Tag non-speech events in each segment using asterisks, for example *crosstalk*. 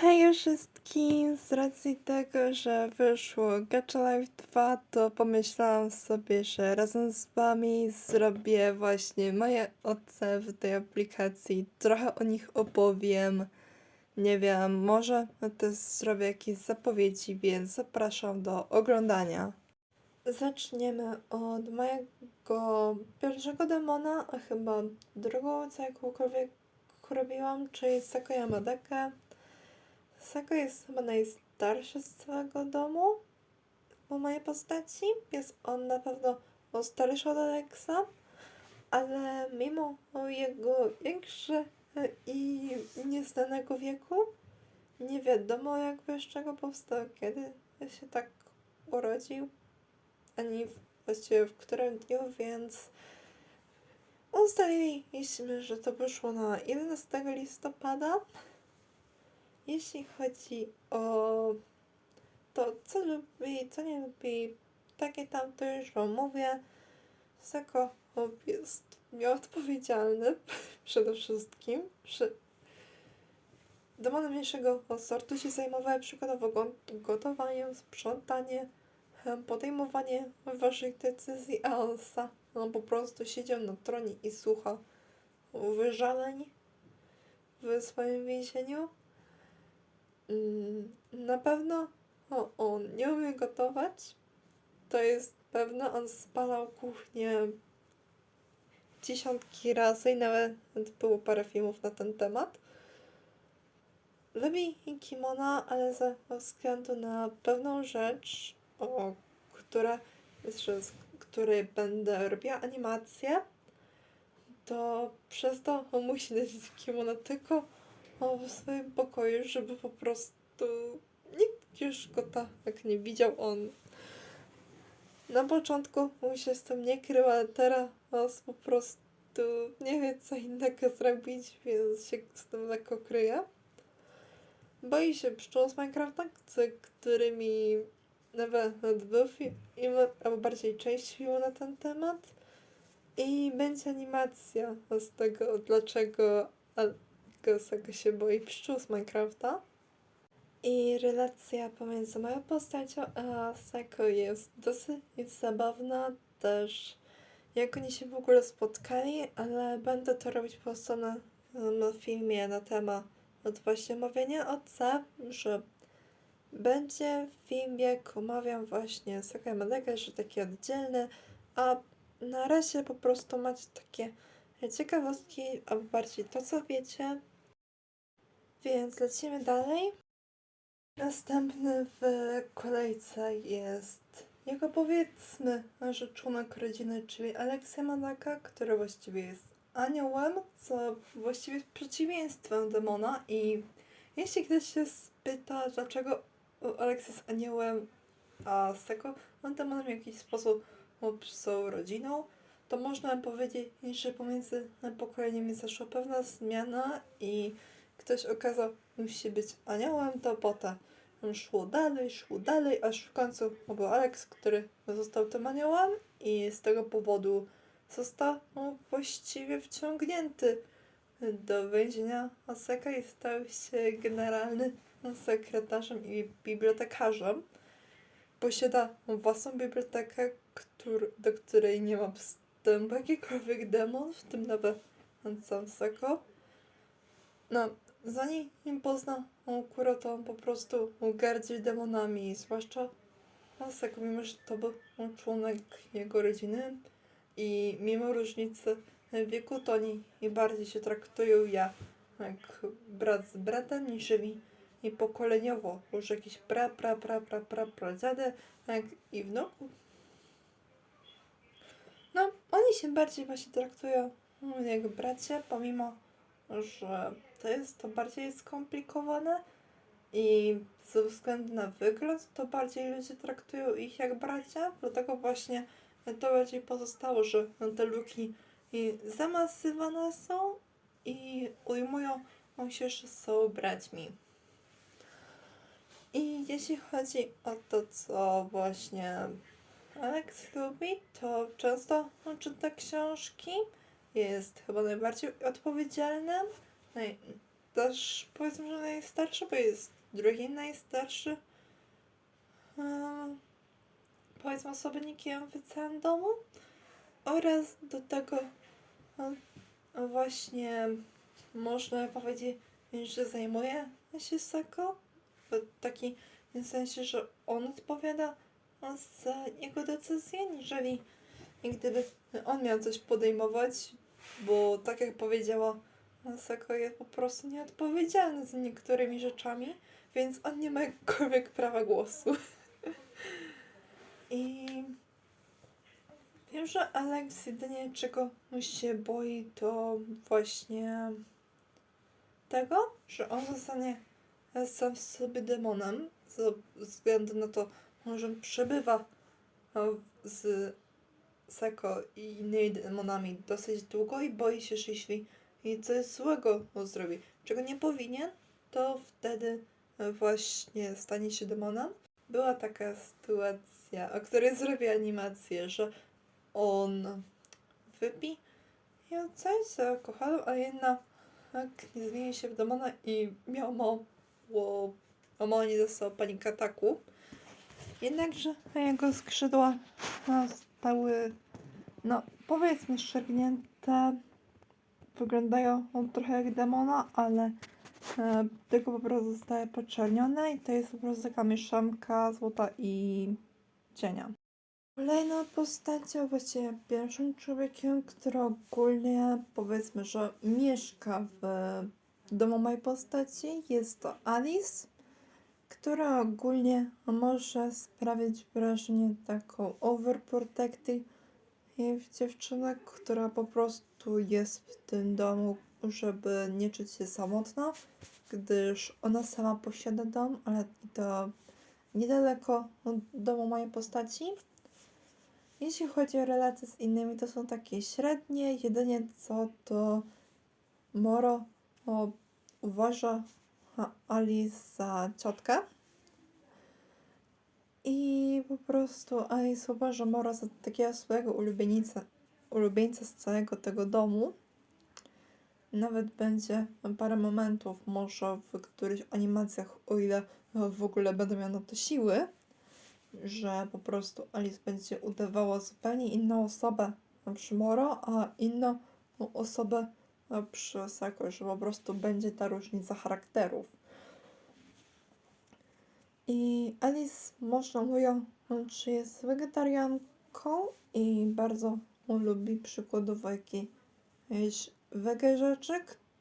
Hej wszystkim! Z racji tego, że wyszło Gacha Life 2, to pomyślałam sobie, że razem z wami zrobię właśnie moje oceny tej aplikacji. Trochę o nich opowiem. Nie wiem, może też zrobię jakieś zapowiedzi, więc zapraszam do oglądania. Zaczniemy od mojego pierwszego demona, a chyba drugą, co jakąkolwiek robiłam, czyli Sakuya Madeke. Sako jest chyba najstarszy z całego domu po mojej postaci. Jest on na pewno starszy od Alexa, ale mimo jego większe i nieznanego wieku, nie wiadomo jakby z czego powstał, kiedy się tak urodził, ani właściwie w którym dniu, więc ustaliliśmy, że to wyszło na 11 listopada. Jeśli chodzi o to, co lubi, co nie lubi, takie tam, to już Wam mówię. Sako jest nieodpowiedzialny *laughs* przede wszystkim. Przy Demony mniejszego sortu się zajmowały przykładowo go- gotowaniem, sprzątaniem, em, podejmowanie ważnych decyzji, a on sam on po prostu siedział na tronie i słuchał wyżaleń w swoim więzieniu. Mm, Na pewno o, on nie umie gotować. To jest pewne. On spalał kuchnię dziesiątki razy i nawet było parę filmów na ten temat. Lubi kimona, ale ze względu na pewną rzecz, o która, z której będę robiła animację, to przez to on musi nosić kimono tylko o, w swoim pokoju, żeby po prostu nikt już go tak nie widział. On na początku mu się z tym nie krył, ale teraz po prostu nie wie co innego zrobić, więc się z tym lekko kryje. Boi się pszczół z Minecrafta, którymi nawet był film, albo bardziej część filmu na ten temat. I będzie animacja z tego, dlaczego Sako się boi pszczół z Minecrafta. I relacja pomiędzy moją postacią a Sako jest dosyć zabawna też. Jak oni się w ogóle spotkali, ale będę to robić po prostu na, filmie na temat właśnie mówienia o C, że będzie film, jak omawiam właśnie Saka Madega, że taki oddzielny, a na razie po prostu macie takie ciekawostki, albo bardziej to, co wiecie. Więc lecimy dalej. Następny w kolejce jest jego powiedzmy, że członek rodziny, czyli Aleksja Madaka, który właściwie jest aniołem, co właściwie jest przeciwieństwem demona i jeśli ktoś się spyta, dlaczego Aleks jest aniołem, a Seko, on demonem w jakiś sposób są rodziną, to można powiedzieć, że pomiędzy pokoleniami zaszła pewna zmiana i ktoś okazał się być aniołem, to potem szło dalej, szło dalej, aż w końcu był Alex, który został tym aniołem i z tego powodu został no, właściwie wciągnięty do więzienia Oseka i stał się generalnym sekretarzem i bibliotekarzem. Posiada własną bibliotekę, któr do której nie ma wstępu jakikolwiek demon, w tym nawet sam Seko. No, zanim pozna Kuro, to on po prostu gardzi demonami, zwłaszcza Seko, mimo że to był członek jego rodziny i mimo różnicy wieku, to oni i bardziej się traktują jak, jak brat z bratem, niż i pokoleniowo, już jakiś pra, pra, pra, pra, pra, jak i wnuku. No, oni się bardziej właśnie traktują mm, jak bracia, pomimo, że to jest to bardziej skomplikowane i ze względu na wygląd, to bardziej ludzie traktują ich jak bracia, dlatego właśnie to bardziej pozostało, że te luki zamasywane są i ujmują się, że są braćmi. I jeśli chodzi o to, co właśnie Alex lubi, to często czyta książki. Jest chyba najbardziej odpowiedzialnym. Naj, też powiedzmy, że najstarszy, bo jest drugim najstarszy. em, Powiedzmy osobnikiem w domu. Oraz do tego em, właśnie można powiedzieć, że zajmuje się Sako. W takim sensie, że on odpowiada za jego decyzje, jeżeli jak gdyby on miał coś podejmować, bo tak jak powiedziała Sako jest po prostu nieodpowiedzialny za niektórymi rzeczami, więc on nie ma jakiegokolwiek prawa głosu. I wiem, że Alex jedynie czego się boi, to właśnie tego, że on zostanie sam w sobie demonem, ze względu na to, że przebywa e, z Seko i innymi demonami dosyć długo i boi się, jeśli i coś złego on zrobi, czego nie powinien, to wtedy e, właśnie stanie się demonem. Była taka sytuacja, o której zrobię animację, że on wypi i on coś zakochał, a jedna tak nie zmieni się w demona i miał mało, mało nie dostał panika ataku. Jednakże jego skrzydła zostały, no powiedzmy, szargnięte. Wyglądają on trochę jak demona, ale e, tylko po prostu zostaje poczernione i to jest po prostu taka mieszanka złota i cienia. Kolejną postacią, właściwie pierwszym człowiekiem, który ogólnie powiedzmy, że mieszka w domu mojej postaci, jest to Alice która ogólnie może sprawić wrażenie taką overprotective dziewczynę, która po prostu jest w tym domu, żeby nie czuć się samotna, gdyż ona sama posiada dom, ale to niedaleko od domu mojej postaci. Jeśli chodzi o relacje z innymi, to są takie średnie. Jedynie co to Moro o, uważa Alice za ciotkę. I po prostu Alice uważa Mora za takiego swojego ulubieńca, ulubieńca z całego tego domu. Nawet będzie parę momentów, może w których animacjach, o ile w ogóle będę miała na to siły, że po prostu Alice będzie udawała zupełnie inną osobę przy Moro, a inną osobę przy Sako, że po prostu będzie ta różnica charakterów. I Alice można mówią, czy jest wegetarianką i bardzo lubi przykładowo jakieś wege rzeczy,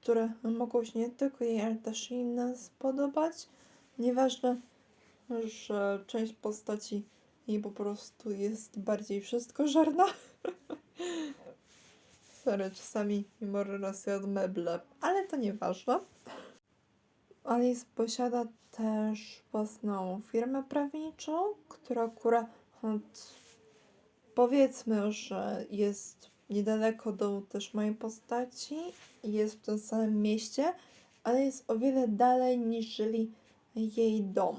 które mogą się nie tylko jej, ale też inne spodobać. Nieważne, że część postaci jej po prostu jest bardziej wszystko żarna. *laughs* Sorry, czasami mimo raz od meble, ale to nieważne. Alice posiada też własną firmę prawniczą, która akurat powiedzmy, że jest niedaleko domu też mojej postaci i jest w tym samym mieście, ale jest o wiele dalej niż jej dom.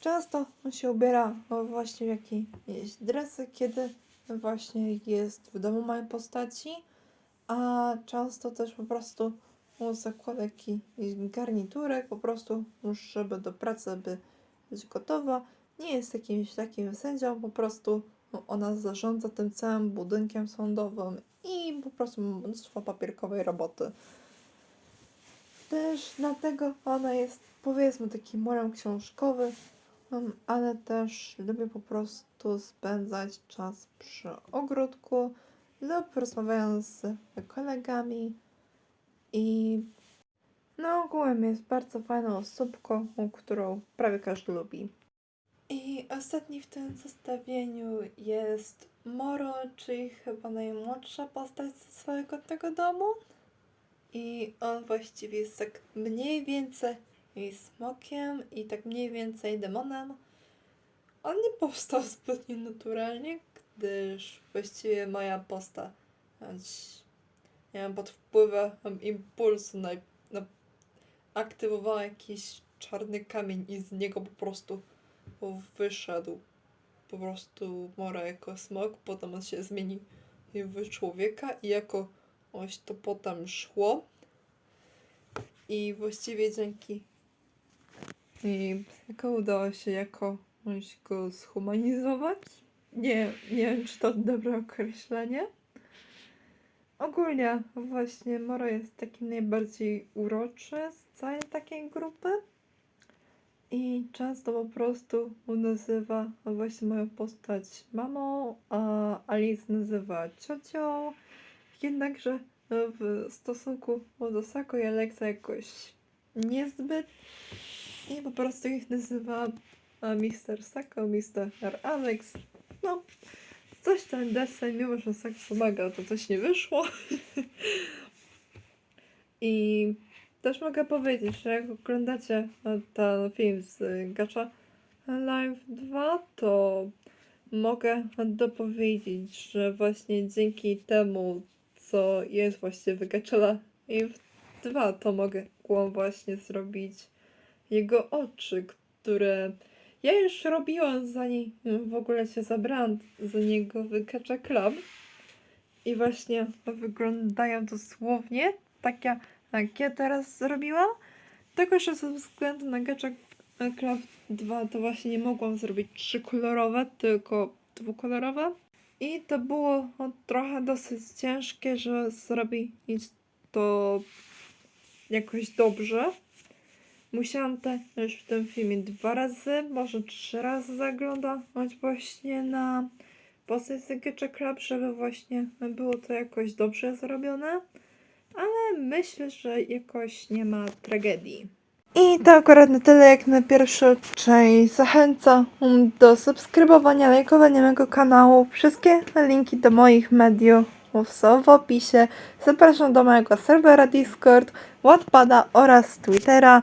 Często się ubiera właśnie w jakieś dresy, kiedy właśnie jest w domu mojej postaci, a często też po prostu zakłada jakiś garniturek, po prostu żeby do pracy by być gotowa. Nie jest jakimś takim sędzią, po prostu ona zarządza tym całym budynkiem sądowym i po prostu mnóstwo papierkowej roboty. Też dlatego ona jest powiedzmy takim morem książkowy, ale też lubię po prostu spędzać czas przy ogródku lub rozmawiając z kolegami i no ogółem jest bardzo fajną osobką, którą prawie każdy lubi. I ostatni w tym zestawieniu jest Moro, czyli chyba najmłodsza postać ze swojego tego domu. I on właściwie jest tak mniej więcej smokiem i tak mniej więcej demonem. On nie powstał *laughs* zbytnio naturalnie, gdyż właściwie moja postać nie wiem, pod wpływem impulsu na, na, aktywowała jakiś czarny kamień i z niego po prostu wyszedł po prostu Mora jako smok, potem on się zmienił w człowieka i jako oś to potem szło. I właściwie dzięki i jako udało się jakoś go zhumanizować. Nie, nie wiem, czy to dobre określenie. Ogólnie właśnie Moro jest taki najbardziej uroczy z całej takiej grupy. I często po prostu nazywa właśnie moją postać mamą, a Alice nazywa ciocią. Jednakże w stosunku do Sako i Alexa jakoś niezbyt. I po prostu ich nazywa e, Mr. Sako, Mr. Alex. No, coś ten desen, mimo że Sako pomaga, to coś nie wyszło. *laughs* I też mogę powiedzieć, że jak oglądacie e, ten film z Gacha Live 2, to mogę dopowiedzieć, że właśnie dzięki temu, co jest właśnie w Gacha Live 2, to mogę właśnie zrobić jego oczy, które ja już robiłam zanim w ogóle się zabrałam za niego w Gacha Club. I właśnie wyglądają dosłownie tak jak ja teraz zrobiłam. Tylko, że ze względu na Gacha Club 2 to właśnie nie mogłam zrobić trzykolorowe, tylko dwukolorowe. I to było trochę dosyć ciężkie, żeby zrobić to jakoś dobrze. Musiałam też w tym filmie dwa razy, może trzy razy zaglądać właśnie na postać Gacha Club, żeby właśnie było to jakoś dobrze zrobione ale myślę, że jakoś nie ma tragedii. I to akurat na tyle jak na pierwszą część. Zachęcam do subskrybowania, lajkowania mojego kanału. Wszystkie linki do moich mediów są w opisie. Zapraszam do mojego serwera Discord, Wattpada oraz Twittera.